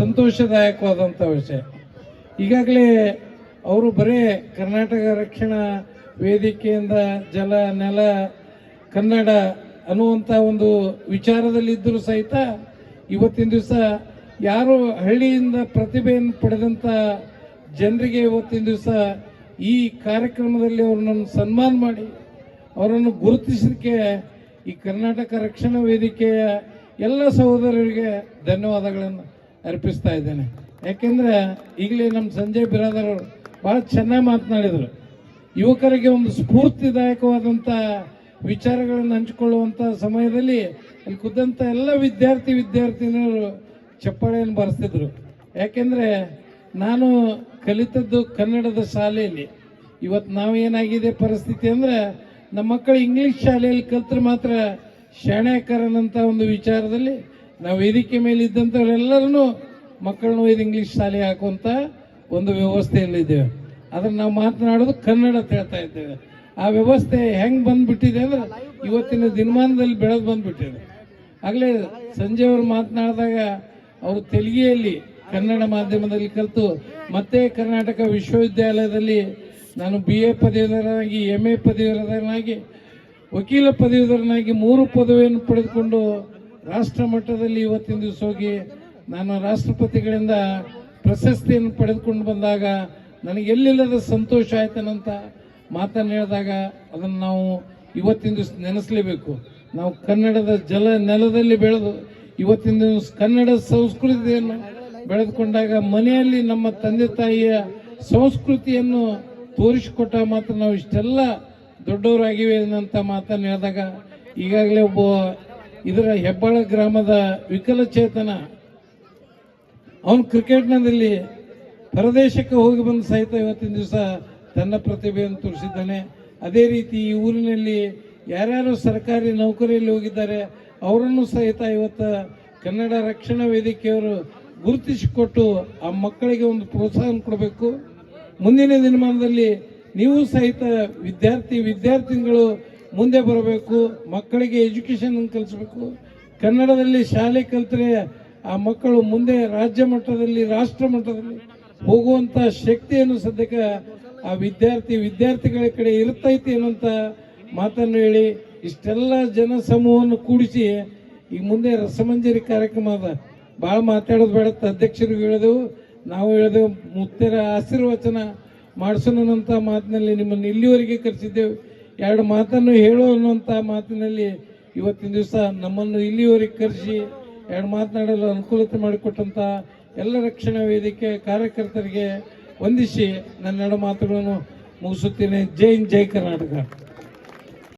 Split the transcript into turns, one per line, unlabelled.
ಸಂತೋಷದಾಯಕವಾದಂಥ ವಿಷಯ. ಈಗಾಗಲೇ ಅವರು ಬರೇ ಕರ್ನಾಟಕ ರಕ್ಷಣಾ ವೇದಿಕೆಯಿಂದ ಜಲ, ನೆಲ, ಕನ್ನಡ ಅನ್ನುವಂಥ ಒಂದು ವಿಚಾರದಲ್ಲಿದ್ದರೂ ಸಹಿತ ಇವತ್ತಿನ ದಿವಸ ಯಾರು ಹಳ್ಳಿಯಿಂದ ಪ್ರತಿಭೆಯನ್ನು ಪಡೆದಂಥ ಜನರಿಗೆ ಇವತ್ತಿನ ದಿವಸ ಈ ಕಾರ್ಯಕ್ರಮದಲ್ಲಿ ಅವ್ರನ್ನ ಸನ್ಮಾನ ಮಾಡಿ, ಅವರನ್ನು ಗುರುತಿಸಲಿಕ್ಕೆ ಈ ಕರ್ನಾಟಕ ರಕ್ಷಣಾ ವೇದಿಕೆಯ ಎಲ್ಲ ಸಹೋದರರಿಗೆ ಧನ್ಯವಾದಗಳನ್ನು. ಅರ್ಪಿಸ್ತಾ ಇದ್ದೇನೆ. ಯಾಕೆಂದ್ರೆ ಈಗಲೇ ನಮ್ಮ ಸಂಜಯ್ ಬಿರಾದರ್ ಬಹಳ ಚೆನ್ನಾಗಿ ಮಾತನಾಡಿದರು. ಯುವಕರಿಗೆ ಒಂದು ಸ್ಫೂರ್ತಿದಾಯಕವಾದಂಥ ವಿಚಾರಗಳನ್ನು ಹಂಚಿಕೊಳ್ಳುವಂಥ ಸಮಯದಲ್ಲಿ ಅಲ್ಲಿ ಕುದ್ದಂಥ ಎಲ್ಲ ವಿದ್ಯಾರ್ಥಿ ವಿದ್ಯಾರ್ಥಿನಿಯರು ಚಪ್ಪಾಳೆಯನ್ನು ಬರೆಸ್ತಿದ್ರು. ಯಾಕೆಂದ್ರೆ ನಾನು ಕಲಿತದ್ದು ಕನ್ನಡದ ಶಾಲೆಯಲ್ಲಿ. ಇವತ್ತು ನಾವೇನಾಗಿದೆ ಪರಿಸ್ಥಿತಿ ಅಂದ್ರೆ ನಮ್ಮ ಮಕ್ಕಳು ಇಂಗ್ಲಿಷ್ ಶಾಲೆಯಲ್ಲಿ ಕಲ್ತ್ರೆ ಮಾತ್ರ ಶಾಣೆಕರನಂತ ಒಂದು ವಿಚಾರದಲ್ಲಿ ನಾವು ವೇದಿಕೆ ಮೇಲೆ ಇದ್ದಂಥವರೆಲ್ಲರೂ ಮಕ್ಕಳನ್ನು ಒಯ್ದು ಇಂಗ್ಲೀಷ್ ಶಾಲೆ ಹಾಕುವಂಥ ಒಂದು ವ್ಯವಸ್ಥೆಯಲ್ಲಿದ್ದೇವೆ ಅದನ್ನ ನಾವು ಮಾತನಾಡೋದು ಕನ್ನಡ ಹೇಳ್ತಾ ಇದ್ದೇವೆ. ಆ ವ್ಯವಸ್ಥೆ ಹೆಂಗ್ ಬಂದ್ಬಿಟ್ಟಿದೆ ಅಂದ್ರೆ ಇವತ್ತಿನ ದಿನಮಾನದಲ್ಲಿ ಬೆಳೆದು ಬಂದ್ಬಿಟ್ಟಿದೆ. ಆಗಲೇ ಸಂಜೆ ಅವರು ಮಾತನಾಡಿದಾಗ ಅವರು ತೆಲುಗಿಯಲ್ಲಿ ಕನ್ನಡ ಮಾಧ್ಯಮದಲ್ಲಿ ಕಲಿತು ಮತ್ತೆ ಕರ್ನಾಟಕ ವಿಶ್ವವಿದ್ಯಾಲಯದಲ್ಲಿ ನಾನು ಬಿ ಎ ಪದವೀಧರನಾಗಿ ಎಂ ಎ ಪದವೀಧರನಾಗಿ, ವಕೀಲ ಪದವೀಧರನಾಗಿ ಮೂರು ಪದವಿಯನ್ನು ಪಡೆದುಕೊಂಡು ರಾಷ್ಟ್ರ ಮಟ್ಟದಲ್ಲಿ ಇವತ್ತಿನ ದಿವಸ ಹೋಗಿ ನಾನು ರಾಷ್ಟ್ರಪತಿಗಳಿಂದ ಪ್ರಶಸ್ತಿಯನ್ನು ಪಡೆದುಕೊಂಡು ಬಂದಾಗ ನನಗೆ ಎಲ್ಲಿಲ್ಲದ ಸಂತೋಷ ಆಯ್ತನಂತ ಮಾತನ್ನು ಹೇಳಿದಾಗ ಅದನ್ನು ನಾವು ಇವತ್ತಿನ ದಿವಸ ನೆನೆಸಲೇಬೇಕು. ನಾವು ಕನ್ನಡದ ಜಲ ನೆಲದಲ್ಲಿ ಬೆಳೆದು ಇವತ್ತಿನ ದಿವಸ ಕನ್ನಡ ಸಂಸ್ಕೃತಿಯನ್ನು ಬೆಳೆದುಕೊಂಡಾಗ ಮನೆಯಲ್ಲಿ ನಮ್ಮ ತಂದೆ ತಾಯಿಯ ಸಂಸ್ಕೃತಿಯನ್ನು ತೋರಿಸಿಕೊಟ್ಟ ಮಾತ್ರ ನಾವು ಇಷ್ಟೆಲ್ಲ ದೊಡ್ಡವರಾಗಿವೆ ಅನ್ನಂತ ಮಾತನ್ನು ಹೇಳಿದಾಗ ಈಗಾಗಲೇ ಒಬ್ಬ ಇದರ ಹೆಬ್ಬಾಳ ಗ್ರಾಮದ ವಿಕಲಚೇತನ. ಅವನು ಕ್ರಿಕೆಟ್ನಲ್ಲಿ ಪರದೇಶಕ್ಕೆ ಹೋಗಿ ಬಂದು ಸಹಿತ ಇವತ್ತಿನ ದಿವಸ ತನ್ನ ಪ್ರತಿಭೆಯನ್ನು ತೋರಿಸಿದ್ದಾನೆ. ಅದೇ ರೀತಿ ಈ ಊರಿನಲ್ಲಿ ಯಾರ್ಯಾರು ಸರ್ಕಾರಿ ನೌಕರಿಯಲ್ಲಿ ಹೋಗಿದ್ದಾರೆ, ಅವರನ್ನು ಸಹಿತ ಇವತ್ತು ಕನ್ನಡ ರಕ್ಷಣಾ ವೇದಿಕೆಯವರು ಗುರುತಿಸಿಕೊಟ್ಟು ಆ ಮಕ್ಕಳಿಗೆ ಒಂದು ಪ್ರೋತ್ಸಾಹ ಕೊಡಬೇಕು. ಮುಂದಿನ ದಿನಮಾನದಲ್ಲಿ ನೀವು ಸಹಿತ ವಿದ್ಯಾರ್ಥಿ ವಿದ್ಯಾರ್ಥಿಗಳು ಮುಂದೆ ಬರಬೇಕು, ಮಕ್ಕಳಿಗೆ ಎಜುಕೇಶನ್ ಕಲಿಸಬೇಕು. ಕನ್ನಡದಲ್ಲಿ ಶಾಲೆ ಕಲಿತರೆ ಆ ಮಕ್ಕಳು ಮುಂದೆ ರಾಜ್ಯ ಮಟ್ಟದಲ್ಲಿ, ರಾಷ್ಟ್ರ ಮಟ್ಟದಲ್ಲಿ ಹೋಗುವಂತ ಶಕ್ತಿಯನ್ನು ಸದ್ಯಕ್ಕೆ ಆ ವಿದ್ಯಾರ್ಥಿ, ವಿದ್ಯಾರ್ಥಿಗಳ ಕಡೆ ಇರ್ತೈತಿ ಅನ್ನುವಂತ ಮಾತನ್ನು ಹೇಳಿ ಇಷ್ಟೆಲ್ಲ ಜನ ಸಮೂಹವನ್ನು ಕೂಡಿಸಿ ಈ ಮುಂದೆ ರಸಮಂಜರಿ ಕಾರ್ಯಕ್ರಮ ಅದ ಭಾಳ ಮಾತಾಡೋದು ಬೇಡ ಅಧ್ಯಕ್ಷರಿಗೆ ಹೇಳಿದೆವು. ನಾವು ಹೇಳಿದೆವು, ಮುತ್ತರ ಆಶೀರ್ವಚನ ಮಾಡಿಸೋಣ ಮಾತಿನಲ್ಲಿ ನಿಮ್ಮನ್ನು ಇಲ್ಲಿವರೆಗೆ ಕರೆಸಿದ್ದೆವು. ಎರಡು ಮಾತನ್ನು ಹೇಳು ಅನ್ನುವಂಥ ಮಾತಿನಲ್ಲಿ ಇವತ್ತಿನ ದಿವಸ ನಮ್ಮನ್ನು ಇಲ್ಲಿಯವರೆಗೆ ಕರೆಸಿ ಎರಡು ಮಾತನಾಡಲು ಅನುಕೂಲತೆ ಮಾಡಿಕೊಟ್ಟಂಥ ಎಲ್ಲ ರಕ್ಷಣಾ ವೇದಿಕೆ ಕಾರ್ಯಕರ್ತರಿಗೆ ವಂದಿಸಿ ನನ್ನೆರಡು ಮಾತುಗಳನ್ನು ಮುಗಿಸುತ್ತೇನೆ. ಜೈ ಹಿಂದ್, ಜೈ ಕರ್ನಾಟಕ.